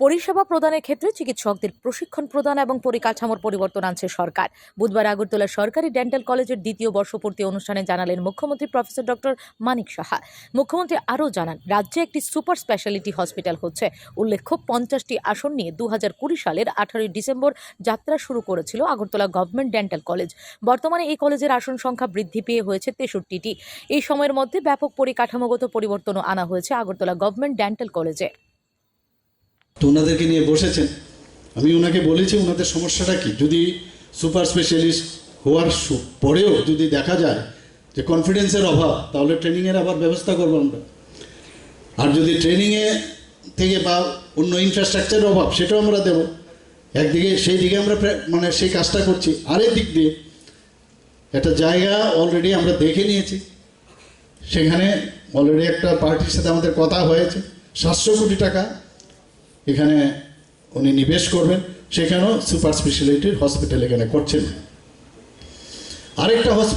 পরিষেবা প্রদানের ক্ষেত্রে চিকিৎসকদের প্রশিক্ষণ প্রদান এবং পরিকাঠামোর পরিবর্তন আনছে সরকার। বুধবার আগরতলা সরকারি ডেন্টাল কলেজের দ্বিতীয় বর্ষপূর্তি অনুষ্ঠানে জানালেন মুখ্যমন্ত্রী প্রফেসর ডক্টর মানিক সাহা। মুখ্যমন্ত্রী আরও জানান, রাজ্যে একটি সুপার স্পেশালিটি হসপিটাল হচ্ছে। উল্লেখ্য, পঞ্চাশটি আসন নিয়ে দু হাজার কুড়ি সালের আঠারোই ডিসেম্বর যাত্রা শুরু করেছিল আগরতলা গভর্নমেন্ট ডেন্টাল কলেজ। বর্তমানে এই কলেজের আসন সংখ্যা বৃদ্ধি পেয়ে হয়েছে তেষট্টিটি। এই সময়ের মধ্যে ব্যাপক পরিকাঠামোগত পরিবর্তনও আনা হয়েছে আগরতলা গভর্নমেন্ট ডেন্টাল কলেজে। ওনাদেরকে নিয়ে বসেছেন। আমি ওনাকে বলেছি, ওনাদের সমস্যাটা কি? যদি সুপার স্পেশালিস্ট হওয়ার পরেও যদি দেখা যায় যে কনফিডেন্সের অভাব, তাহলে ট্রেনিংয়ের আবার ব্যবস্থা করব আমরা। আর যদি ট্রেনিংয়ে থেকে বা অন্য ইনফ্রাস্ট্রাকচারের অভাব, সেটাও আমরা দেবো। একদিকে সেই দিকে আমরা মানে সেই কাজটা করছি। আরেক দিক দিয়ে একটা জায়গা অলরেডি আমরা দেখে নিয়েছি। সেখানে অলরেডি একটা পার্টির সাথে আমাদের কথা হয়েছে। সাতশো কোটি টাকা এখানে উনি নিবেশ করবেন সেখানেও সুপার স্পেশালিটির হসপিটাল এখানে করছেন। আরেকটা হসপিটাল